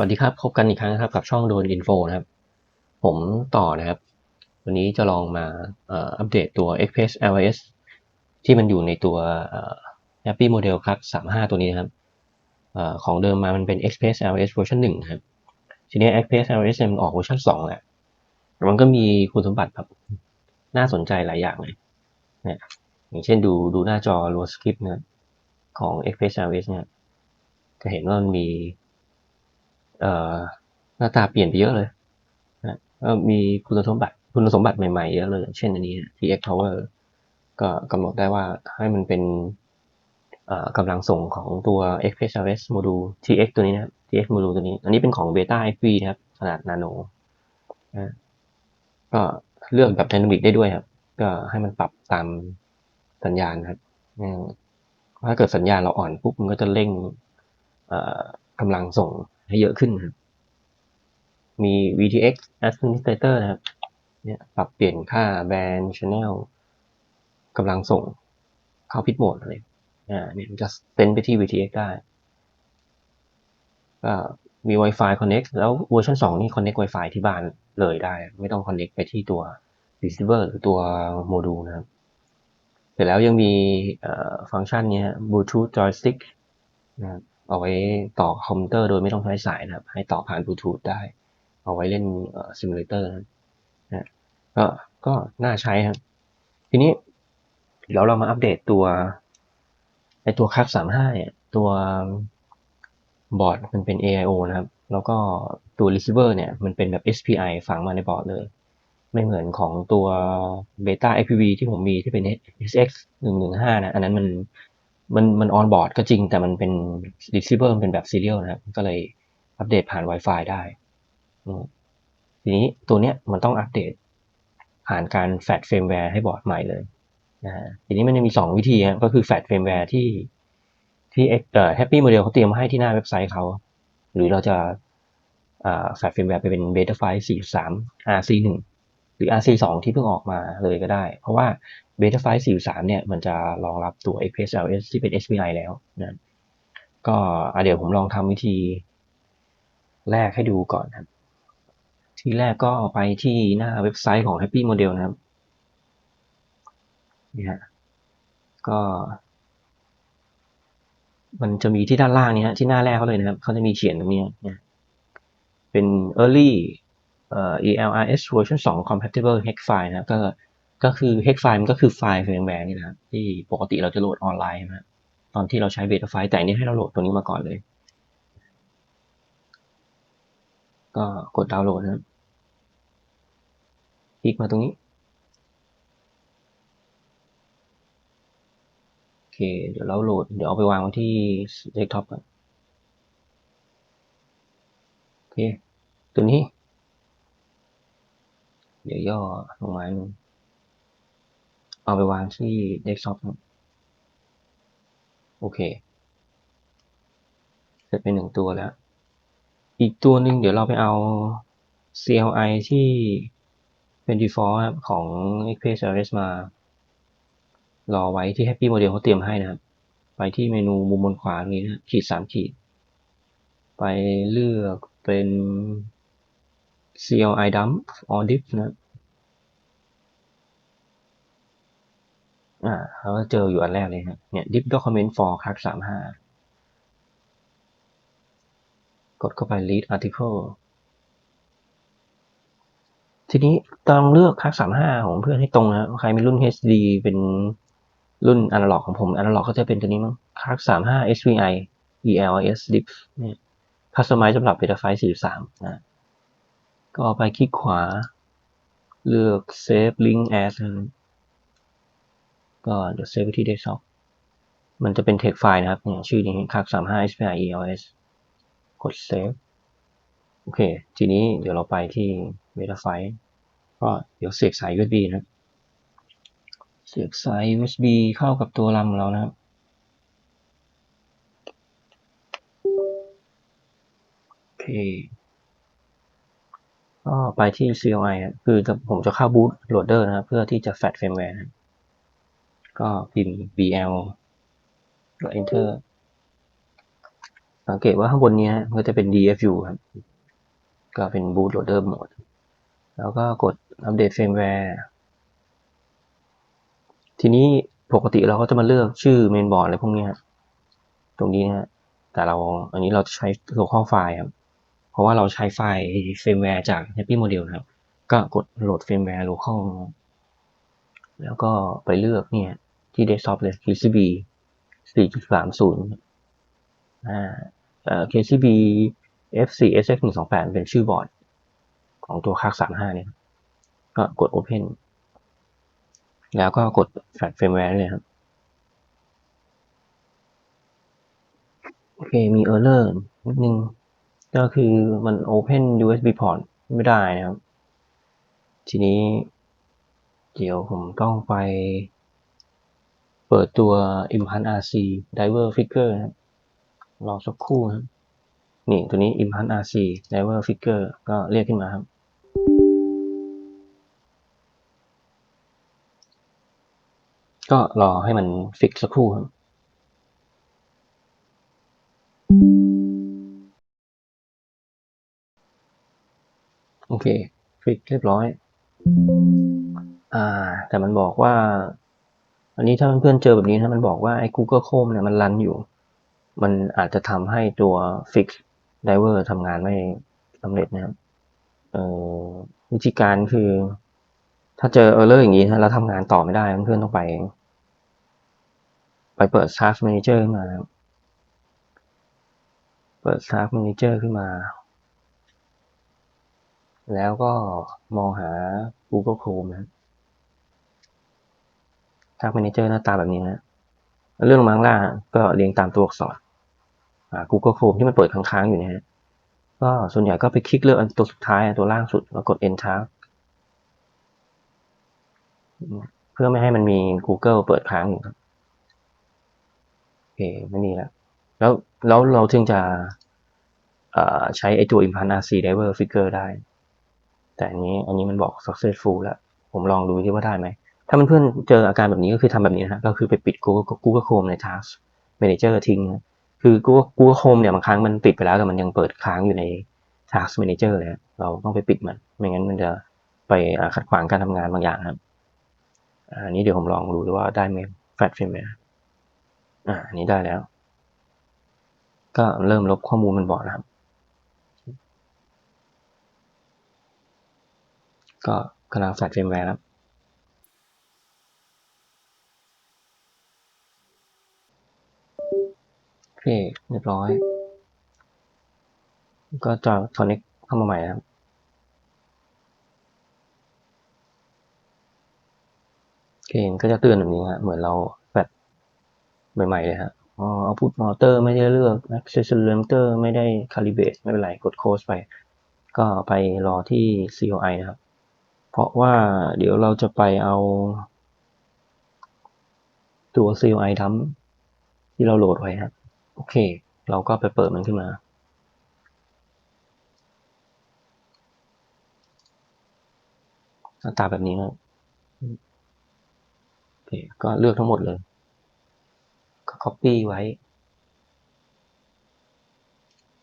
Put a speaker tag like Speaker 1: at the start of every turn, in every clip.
Speaker 1: วัสดีครับพบกันอีกครั้งนะครับกับช่องโดนอินโฟนะครับ ผมต่อนะครับ วันนี้จะลองมาอัปเดตตัว Express LS ที่มันอยู่ในตัว Happy Model Class 35 ตัวนี้นะครับอของเดิมมามันเป็น Express LS เวอร์ชัน1นะครับ ทีนี้ Express LS มันออกเวอร์ชัน2แหล้วมันก็มีคุณสมบัติแบบน่าสนใจหลายอย่างเลยเนี่ยอย่างเช่นดูดูหน้าจอรัวสคริปต์นะของ Express LS เนี่ยจะเห็นว่ามันมี หน้าตาเปลี่ยนไปเยอะเลยนะก็มีคุณสมบัติคุณสมบัติใหม่ๆเยอะเลย เช่นอันนี้ TX Power ก็กำหนดได้ว่าให้มันเป็นกำลังส่งของตัว x p r e s s r s Module TX ตัวนี้นะครับ TX Module ตัวนี้ อันนี้เป็นของ Beta FV นะครับ ขนาดนาโนนะก็เลือกแบบ Dynamic ได้ด้วยครับ ก็ให้มันปรับตามสัญญาณครับถ้าเกิดสัญญาณเราอ่อนปุ๊บมันก็จะเร่งกำลังส่ง ให้เยอะขึ้นครับมี VTX Administrator นะครับ เนี่ยปรับเปลี่ยนค่าแบน channel กำลังส่งเข้าพิดโหมดเลยอ่าเนี่ยมันจะเซนไปที่ VTX ได้ ก็มี Wi-Fi connect แล้วเวอร์ชัน2 นี่ connect Wi-Fi ที่บ้านเลยได้ ไม่ต้อง connect ไปที่ตัว receiver หรือตัวโมดูลนะครับ เสร็จแล้วยังมีเอ่อฟังก์ชันเนี้ย Bluetooth joystick นะครับ เอาไว้ต่อคอมพิวเตอร์โดยไม่ต้องใช้สายนะครับ ให้ต่อผ่านบลูทูธได้ เอาไว้เล่นซิมูเลเตอร์นะก็ก็น่าใช้ครับ ทีนี้เดี๋ยวเรามาอัปเดตตัวไอตัวคั s สามห้าเนี่ยตัวบอร์ดมันเป็น AIO นะครับ แล้วก็ตัว receiver เนี่ยมันเป็นแบบ SPI ฝังมาในบอร์ดเลย ไม่เหมือนของตัว Beta FPV ที่ผมมีที่เป็น SX 115นะ อันนั้นมัน มันมันออนบอร์ดก็จริง แต่มันเป็น receiver มันเป็นแบบ serial นะครับก็เลยอัปเดตผ่าน Wi-Fi ได้ ทีนี้ตัวเนี้ยมันต้องอัปเดตผ่านการแฟดเฟรมแวร์ให้บอร์ดใหม่เลยนะทีนี้มันจะมีสองวิธีครับก็คือแฟดเฟรมแวร์ที่ที่เอ่อ Happy Model เขาเตรียมมาให้ที่หน้าเว็บไซต์เขา หรือเราจะอ่าแฟดเฟรมแวร์ไปเป็น Beta File 43 RC 1 หรือ RC 2 ที่เพิ่งออกมาเลยก็ได้ เพราะว่า Beta File 43 เนี่ย มันจะรองรับตัว XPSLS ที่เป็น SPI แล้วนะก็อะเดี๋ยวผมลองทำวิธีแรกให้ดูก่อนครับ ทีแรกก็ไปที่หน้าเว็บไซต์ของ Happy Model นะครับนี่ฮะก็ มันจะมีที่ด้านล่างนี้ฮะที่หน้าแรกเขาเลยนะครับ เขาจะมีเขียนตรงนี้นี่ยเป็น early เอ่อ ELRS version 2 compatible hex file นะครับก็ ก็คือ hex file มันก็คือไฟล์ firmware นี่นะครับที่ปกติเราจะโหลดออนไลน์นะครับตอนที่เราใช้ beta file แต่นี้ให้เราโหลดตัวนี้มาก่อนเลย ก็กดดาวน์โหลดนะคลิกมาตรงนี้โอเค เดี๋ยวเราโหลด เดี๋ยวเอาไปวางไว้ที่เดสก์ท็อปก่อนโอเค ตัวนี้ เดี๋ยวย่อลงมาหนึ่ง เอาไปวางที่เดสก์ท็อปโอเค เสร็จไปหนึ่งตัวแล้ว อีกตัวหนึ่งเดี๋ยวเราไปเอา CLI ที่เป็น default ของ Express RS มา รอไว้ที่ Happy Model เขาเตรียมให้นะครับ ไปที่เมนูมุมบนขวาตรงนี้นะขีดสามขีด ไปเลือกเป็น CLI dump or diff นะ อ่าเราก็เจออยู่อันแรกเลยครับเนี่ย diff document for c l a s สามห้ากดเข้าไป read article ทีนี้ต้องเลือกคักสามห้าของเพื่อนให้ตรงนะใครมีรุ่น HD เป็นรุ่นอนาล็อกของผมอนาล็อกก็จะเป็นตัวนี้มั้งคักสามห้า SVI ELS DIP เนี่ยคัสตอมไมซ์สำหรับ Beta File 43นะก็ไปคลิกขวา เลือก Save Link As ก็เดี๋ยวเซฟที่ Desktop มันจะเป็น text file นะครับเนี่ยชื่อนี้คักสามห้า SVI ELS กด Save โอเค ทีนี้เดี๋ยวเราไปที่ Beta File ก็เดี๋ยวเสียบสาย USB นะเสียบสาย USB เข้ากับตัวรัมของเรานะครับโอเคก็ไปที่ CLI นะคือผมจะเข้า boot loader นะครับ เพื่อที่จะ fetch firmware นะ ก็พิมพ์ bl แล้ว enter สังเกตว่าข้างบนนี้ก็จะเป็น DFU ครับ ก็เป็น bootloader mode แล้วก็กดอัปเดต firmware ทีนี้ปกติเราก็จะมาเลือกชื่อ mainboard อะไรพวกนี้ตรงนี้นะแต่เราอันนี้เราจะใช้ local file ครับ เพราะว่าเราใช้ไฟล์ firmware จาก Happy Model นะครับ ก็กดโหลด firmware local แล้วก็ไปเลือกเนี่ย ที่ desktop เลย KCB 4.30อ่าเอ่อ KCB F4SX 128เป็นชื่อบอร์ด ของตัวคาร์35เนี่ย ก็กด Open แล้วก็กด Flash Firmware เลยครับ โอเค มี error นิดนึง ก็คือมัน Open USB port ไม่ได้นะครับ ทีนี้ เดี๋ยวผมต้องไป เปิดตัว Impulse RC Diver Figure นะครับรอสักครู่นะนี่ตัวนี้ Impulse RC Diver Figure ก็เรียกขึ้นมาครับ ก็รอให้มันฟิกสักครู่ครับโอเคฟิกเรียบร้อย อ่า แต่มันบอกว่า อันนี้ถ้าเพื่อนๆเจอแบบนี้นะมันบอกว่าไอ้ Google Chrome เนี่ยมันรันอยู่ มันอาจจะทำให้ตัว Fix Driver ทำงานไม่สำเร็จนะครับวิธีการคือ ถ้าเจอ error อย่างนี้นะแล้วทำงานต่อไม่ได้เพื่อนๆต้องไป ไปเปิด Task Manager ขึ้นมาเปิด Task Manager ขึ้นมา แล้วก็มองหา Google Chrome นะ ครับ Task Manager หน้าตาแบบนี้นะเลื่องมาข้างล่าก็เรียงตามตัวอักษรอ่า Google Chrome ที่มันเปิดค้างๆอยู่นะฮะก็ส่วนใหญ่ก็ไปคลิกเลือกอันตัวสุดท้ายตัวล่างสุดแล้วกด Enter เพื่อไม่ให้มันมี Google เปิดค้างอยู่ครับโอเคไม่มีแล้วแล้วแล้วเราถึงจะเอ่อใช้ไอตัว Impulse RC Driver Figure ได้ แต่อันนี้อันนี้มันบอก successful แล้ว ผมลองดูที่ว่าได้ไหม ถ้าเพื่อนๆเจออาการแบบนี้ก็คือทำแบบนี้นะฮะก็คือไปปิด Google Google Chrome ใน Task Manager ทิ้งนะคือ Google Google Chrome เนี่ยบางครั้งมันปิดไปแล้วแต่มันยังเปิดค้างอยู่ใน Task Manager เลยนะเราต้องไปปิดมัน ไม่งั้นมันจะไปขัดขวางการทำงานบางอย่างครับอันนี้เดี๋ยวผมลองดูดูว่าได้ไหม Flash Firmware อ่าอันนี้ได้แล้ว ก็เริ่มลบข้อมูลมันบอกนะครับ ก็กำลัง Flash Firmware ครับ เรียบร้อย ก็จะ connect เข้ามาใหม่นะครับโอเคก็จะเตือนแบบนี้ฮะเหมือนเราแฟลชใหม่ๆเลยฮะอ๋อ output motor ไม่ได้เลือก accelerometer ไม่ได้ calibrate ไม่เป็นไร กด close ไป ก็ไปรอที่ CLI นะครับ เพราะว่าเดี๋ยวเราจะไปเอา ตัว CLI dump ที่เราโหลดไว้ครับ โอเค เราก็ไปเปิดมันขึ้นมาหน้าตาแบบนี้ครับโอเค ก็เลือกทั้งหมดเลย ก็ copy ไว้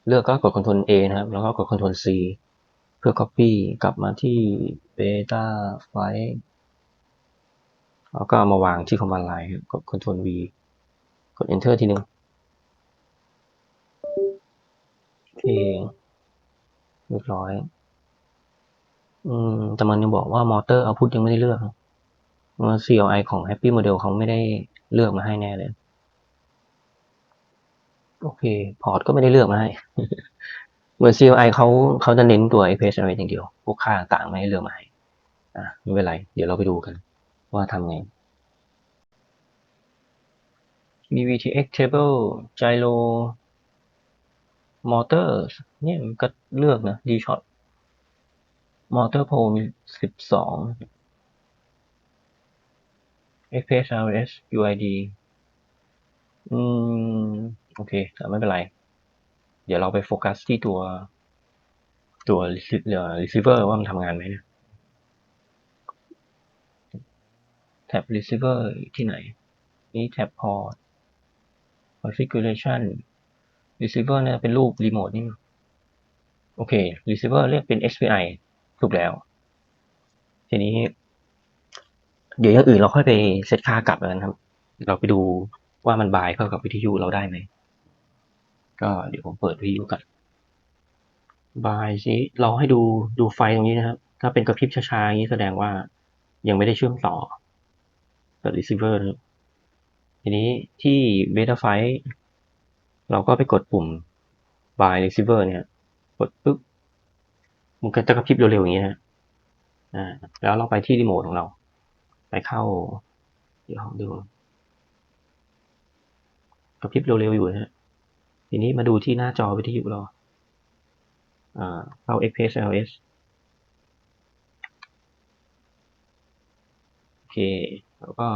Speaker 1: เลือกก็กด Ctrl A นะครับ แล้วก็กด Ctrl C เพื่อ copy กลับมาที่ beta file แล้วก็เอามาวางที่ command line ครับกด Ctrl V กด enter ทีหนึ่งโอ เคเรียบร้อย อืม แต่มันยังบอกว่า motor output ยังไม่ได้เลือกว่า CLI ของ Happy Model เขาไม่ได้เลือกมาให้แน่เลย โอเค พอร์ตก็ไม่ได้เลือกมาให้ เหมือน CLI เขาเขาจะเน้นตัว APS Array อย่างเดียว พวกค่าต่างไม่ให้เลือกมาให้ อะ ไม่เป็นไร เดี๋ยวเราไปดูกัน ว่าทำไง มี VTX table gyro motor เนี่ยมันก็เลือกนะ D shot motor pole มีสิบสอง FPS RS UID อืม โอเคแต่ไม่เป็นไร เดี๋ยวเราไปโฟกัสที่ตัวตัว receiver ว่ามันทำงานไหมนะแท็บ receiver ที่ไหน นี่แท็บ port configuration receiver เนี่ยเป็นรูปรีโมทนี่ โอเค receiver เรียกเป็น SPI ถูกแล้ว ทีนี้ เดี๋ยวอย่างอื่นเราค่อยไปเซตค่ากลับกันครับ เราไปดูว่ามันบายเข้ากับวิทยุเราได้ไหม ก็เดี๋ยวผมเปิดวิทยุกันบายสิเราให้ดูดูไฟตรงนี้นะครับ ถ้าเป็นกระพริบช้าๆอย่างนี้แสดงว่ายังไม่ได้เชื่อมต่อกับ receiver นะครับทีนี้ที่ beta ไฟ เราก็ไปกดปุ่ม by receiver เนี่ย กดปุ๊บ มันก็จะกระพริบเร็วๆอย่างนี้นะอ่า แล้วเราไปที่รีโมทของเรา ไปเข้า เดี๋ยวดู กระพริบเร็วๆอยู่นะฮะทีนี้มาดูที่หน้าจอวิทยุเรา อ่า เข้า XPS LS โอเค แล้วก็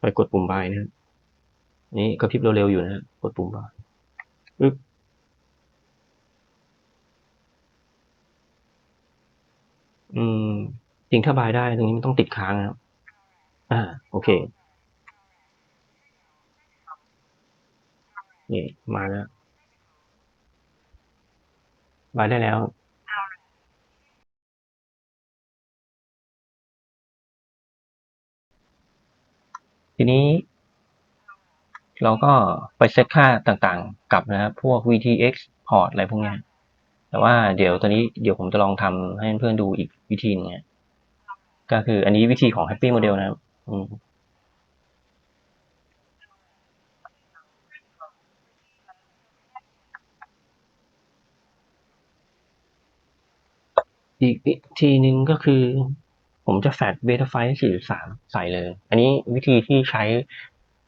Speaker 1: ไปกดปุ่ม buy นะครับ นี่กระพริบเร็วๆอยู่นะฮะกดปุ่ม buy ปึ๊บอืม จริงถ้าบายได้ตรงนี้มันต้องติดค้างนะครับ อ่า โอเค นี่มาแล้ว บายได้แล้วทีนี้ เราก็ไปเซตค่าต่างๆกลับนะครับ พวก VTX port อะไรพวกเนี้ยแต่ว่าเดี๋ยวตอนนี้เดี๋ยวผมจะลองทำให้เพื่อนๆดูอีกวิธีหนึงเนี่ยก็คืออันนี้วิธีของ Happy Model นะครับอืมอีกวิธีหนึ่งก็คือ ผมจะแฟดเบต้าไฟล์4.3 ใส่เลย อันนี้วิธีที่ใช้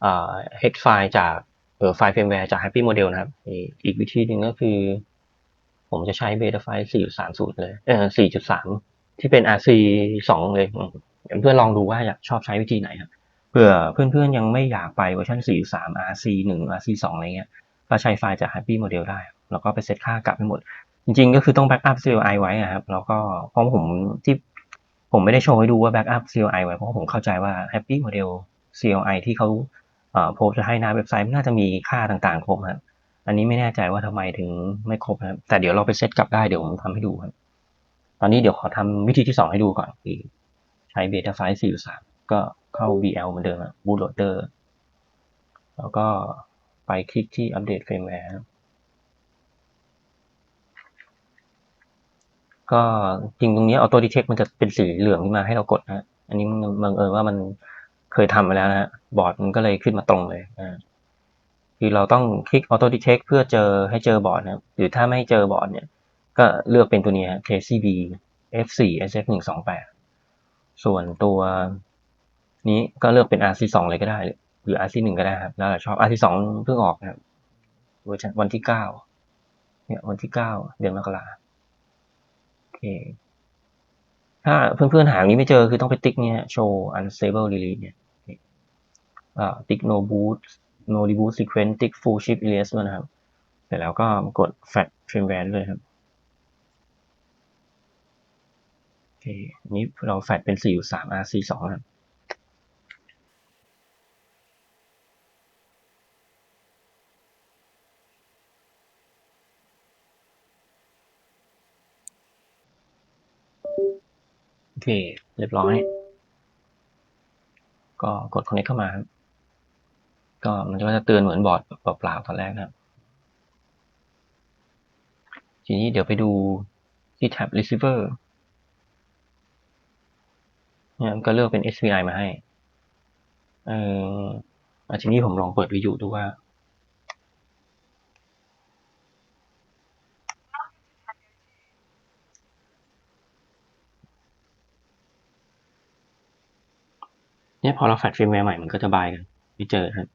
Speaker 1: อ่า hex ไฟล์จากไฟล์เฟรมแวร์จาก Happy Model นะครับ อีกวิธีหนึ่งก็คือ ผมจะใช้เบต้าไฟล์ 4.30 เลย เออ4.3 ที่เป็น RC 2 เลยเพื่อนลองดูว่าอยากชอบใช้วิธีไหนครับเผื่อเพื่อนๆยังไม่อยากไปเวอร์ชัน4.3 RC 1 RC 2 อะไรเงี้ยก็ใช้ไฟล์จาก Happy Model ได้ แล้วก็ไปเซตค่ากลับให้หมด จริงๆ ก็คือต้องแบ็กอัพ CLI ไว้ครับ แล้วก็เพราะผมที่ผมไม่ได้โชว์ให้ดูว่าแบ็กอัพ CLI ไว้ เพราะผมเข้าใจว่า Happy Model CLI ที่เขา โพสต์ให้หน้าเว็บไซต์น่าจะมีค่าต่างๆ ครบครับอันนี้ไม่แน่ใจว่าทำไมถึงไม่ครบนะครับแต่เดี๋ยวเราไปเซตกลับได้เดี๋ยวผมทำให้ดูครับ ตอนนี้เดี๋ยวขอทำวิธีที่สองให้ดูก่อนคือใช้ Beta File 4.3ก็เข้า BL เหมือนเดิมครับ bootloader แล้วก็ไปคลิกที่อัปเดตเฟรมแวร์ครับก็จริงตรงนี้ Auto Detect มันจะเป็นสีเหลืองขึ้นมาให้เรากดนะ อันนี้มันบังเอิญว่ามัน เคยทำมาแล้วนะฮะบอร์ดมันก็เลยขึ้นมาตรงเลยอ่าคือเราต้องคลิก Auto Detect เพื่อเจอให้เจอบอร์ดนะหรือถ้าไม่เจอบอร์ดเนี่ยก็เลือกเป็นตัวนี้ KCB F4 SF 128 ส่วนตัวนี้ก็เลือกเป็น RC2 เลยก็ได้ หรือ RC1 ก็ได้ครับ แล้วชอบ RC2 เพิ่งออกนะครับเวอร์ชันวันที่เก้าเนี่ยวันที่เก้าเดือนมกราโอเค ถ้าเพื่อนๆหาอย่างนี้ไม่เจอคือต้องไปติ๊กเนี่ย show unstable release เนี่ย อ่าติ๊ก no boot no reboot sequence ติ๊ก full chip erase ด้วยนะครับ เสร็จแล้วก็กด fat firmware ด้วยครับโอเคอนี้เราแฟดเป็น4.3 RC 2ครับโอเค เรียบร้อย ก็กด connect เข้ามาครับ ก็มันก็จะเตือนเหมือนบอร์ดเปล่าๆตอนแรกนะครับ ทีนี้เดี๋ยวไปดูที่แท็บ receiver เนี่ยมันก็เลือกเป็น SPI มาให้ เอ่อทีนี้ผมลองเปิดวิดีโอดูว่า เนี่ยพอเราแฟลชฟรมแวร์ใหม่ มันก็จะบายกันไม่เจอครับ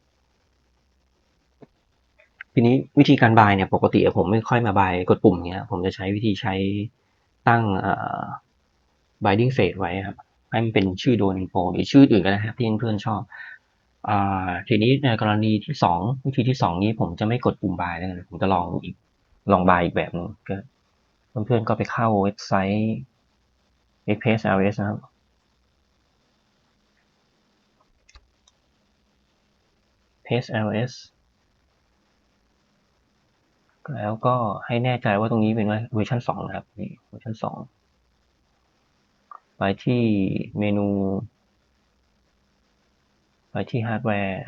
Speaker 1: ทีนี้วิธีการบายเนี่ยปกติผมไม่ค่อยมาบายกดปุ่มเงี้ย ผมจะใช้วิธีใช้ตั้งเอ่อ binding phase ไว้ครับ ให้มันเป็นชื่อโดนอินโฟหรือชื่ออื่นก็ได้ครับที่เพื่อนชอบอทีนี้ในกรณีที่สองวิธีที่สองนี้ผมจะไม่กดปุ่มบายแล้วกันผมจะลองอีกลองบายอีกแบบนึงก็เพื่อนๆก็ไปเข้าเว็บไซต์ XPS LS นะครับ PSLS แล้วก็ให้แน่ใจว่าตรงนี้เป็นเวอร์ชันสองนะครับนี่เวอร์ชันสองไปที่เมนู ไปที่ฮาร์ดแวร์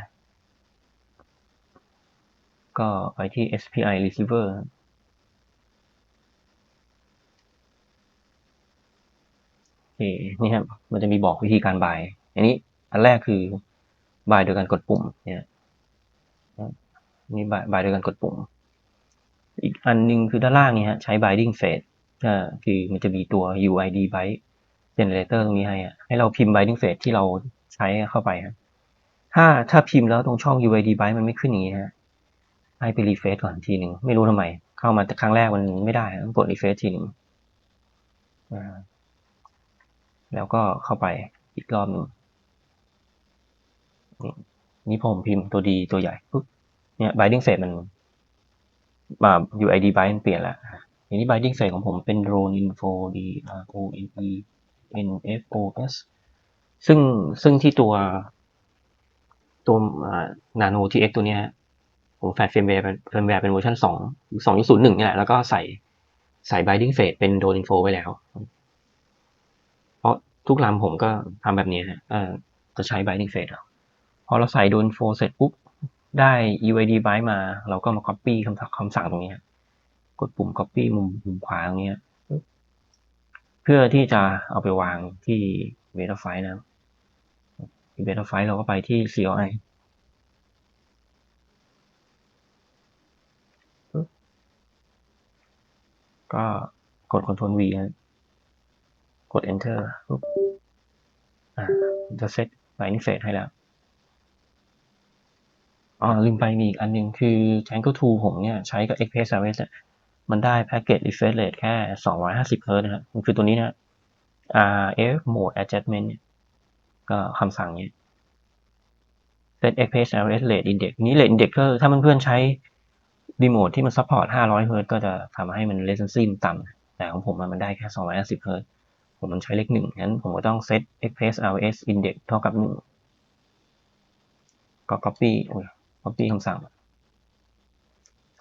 Speaker 1: ก็ไปที่ SPI receiver โอเคนี่ครับ มันจะมีบอกวิธีการบาย อันนี้อันแรกคือบายโดยการกดปุ่มเนี่ยนี่บายบายโดยการกดปุ่ม อีกอันหนึงคือด้านล่างนี่ฮะใช้ binding phase ก็คือมันจะมีตัว UID byte generator ตรงนี้ให้อะให้เราพิมพ์ binding phase ที่เราใช้เข้าไปฮะถ้าถ้าพิมพ์แล้วตรงช่อง UID byte มันไม่ขึ้นอย่างนี้ฮะให้ไปรีเฟซก่อนทีหนึ่งไม่รู้ทำไม เข้ามาแต่ครั้งแรกมันไม่ได้ต้องกดรีเฟซทีหนึ่งแล้วก็เข้าไปอีกรอบหนึ่งนี่ผมพิมพ์ตัวดีตัวใหญ่ปุ๊บเนี่ย binding phase มัน UID byte มันเปลี่ยนแล้วทีนี้ binding phase ของผมเป็น drone info d r o n e n f o s ซึ่งซึ่งที่ตัวตัว nano tx ตัวเนี้ยผมแฟดเฟรมแวร์เป็นเฟรมแวร์เป็นเวอร์ชันสองสองศูนย์หนึ่งนี่แหละ แล้วก็ใส่ใส่ binding phase เป็น drone info ไว้แล้ว เพราะทุกลำผมก็ทำแบบนี้ฮะจะใช้ binding phase แล้วพอเราใส่ drone info เสร็จปุ๊บ ได้ UID byte มา เราก็มา copy คำสั่งคำสั่งตรงนี้ กดปุ่ม copy มุมมุมขวาตรงนี้ เพื่อที่จะเอาไปวางที่ beta file นะครับที่ beta file เราก็ไปที่ CLI ก็กด Ctrl V นะกด Enter ปุ๊บอ่าจะเซต binding phase ให้แล้ว อ๋อลืมไปมีอีกอันหนึ่งคือ Tangle 2ผมเนี่ย ใช้กับ Express Service เนี่ยมันได้ Packet Refresh Rate แค่ 250 Hz นะครับมันคือตัวนี้นะ RF Mode Adjustment เนี่ยก็คำสั่งนี้ Set Express Service Rate Index นี้ Rate Index ก็ถ้าเพื่อนๆใช้รีโมทที่มัน support 500 Hz ก็จะทำให้มัน latency ต่ำแต่ของผมมันได้แค่ 250 Hz ผมมันใช้เลขหนึ่งงั้นผมก็ต้อง set express rs index เท่ากับหนึ่งก็ copy โอ้ย copy คำสั่ง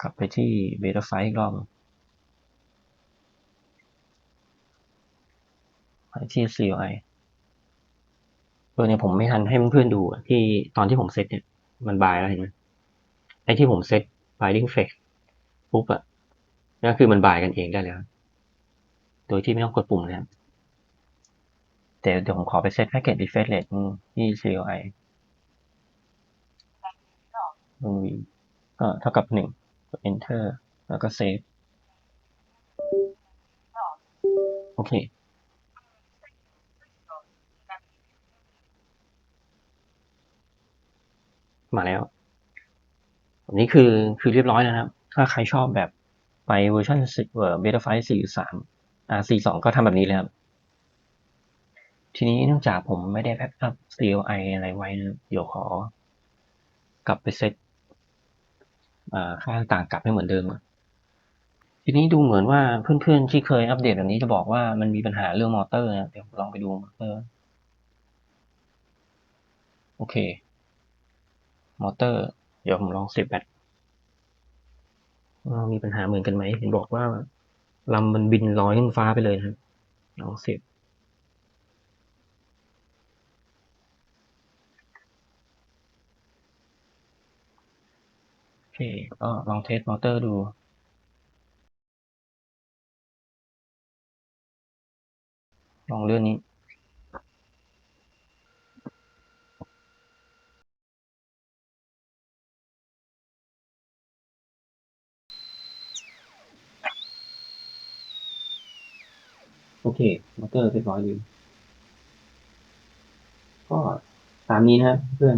Speaker 1: กลับไปที่ beta file อีกรอบไปที่ CLI ตัวนี้ผมไม่ทันให้เพื่อนๆดูที่ตอนที่ผมเซตเนี่ยมันบายแล้วเห็นไหมไอ้ที่ผมเซต binding phase ปุ๊บอะนั่นคือมันบายกันเองได้แล้ว โดยที่ไม่ต้องกดปุ่มนะครับแต่เดี๋ยวผมขอไปเซต packet refresh rate ที่ CLI V ก็เท่ากับหนึ่งกด enter แล้วก็ save โอเค มาแล้วอันนี้คือคือเรียบร้อยนะครับ ถ้าใครชอบแบบไปเวอร์ชันเอ่อ beta file 4.3อ่า4.2 ก็ทำแบบนี้เลยครับ ทีนี้เนื่องจากผมไม่ได้แบ็กอัพ CLI อะไรไว้ เดี๋ยวขอกลับไปเซต ค่าต่างกลับให้เหมือนเดิมทีนี้ดูเหมือนว่าเพื่อนๆที่เคยอัปเดตแบบนี้จะบอกว่ามันมีปัญหาเรื่องมอเตอร์นะเดี๋ยวลองไปดูมอเตอร์โอเค มอเตอร์ เดี๋ยวผมลองเสียบแบตมีปัญหาเหมือนกันไหมเห็นบอกว่าลำมันบินลอยขึ้นฟ้าไปเลยนะครับลองเสียบ โอเค ก็ลองเทสมอเตอร์ดูลองเลื่อนนี้ โอเค มอเตอร์เรียบร้อยดีก็ตามนี้นะครับเพื่อน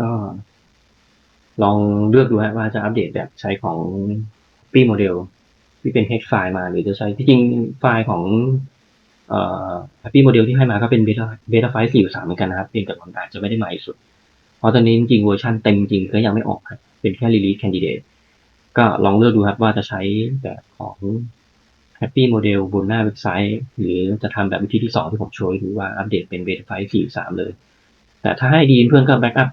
Speaker 1: ก็ ลองเลือกดูฮะว่าจะอัปเดตแบบใช้ของปีโมเดลที่เป็น H ไฟล์มาหรือจะใช้ที่จริงไฟล์ของเอ่อ Happy Model ที่ให้มาก็เป็น Beta Beta ไฟล์4.3เหมือนกันนะครับเพียงแต่ความต่างจะไม่ได้ใหม่สุด เพราะตอนนี้จริงเวอร์ชันเต็มจริงก็ยังไม่ออกครับเป็นแค่ Release Candidate ก็ลองเลือกดูครับว่าจะใช้แบบของ Happy Model บนหน้าเว็บไซต์ หรือจะทำแบบวิธีที่สองที่ผมโชว์ให้ดูว่าอัปเดตเป็น Beta ไฟล์4.3เลย แต่ถ้าให้ดีเพื่อนก็แบ็กอัพ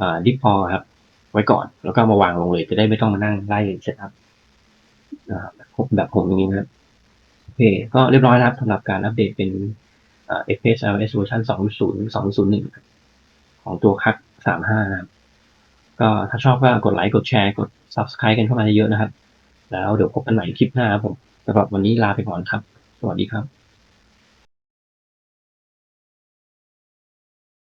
Speaker 1: อ่า Deep Pol ครับ ไว้ก่อน แล้วก็มาวางลงเลยจะได้ไม่ต้องมานั่งไล่เซตอัพบแบบผมอย่างนี้นะโอเคก็เรียบร้อยแล้วครับสำหรับการอัปเดตเป็นเอ่อ FPS iOS เวอร์ชัน2.0 2.01 ของตัวคัก35 นะครับ ก็ถ้าชอบก็กดไลค์ กดแชร์ กด Subscribe กันเข้ามาเยอะๆนะครับ แล้วเดี๋ยวพบกันใหม่คลิปหน้าครับผมสำหรับวันนี้ลาไปก่อนครับ สวัสดีครับ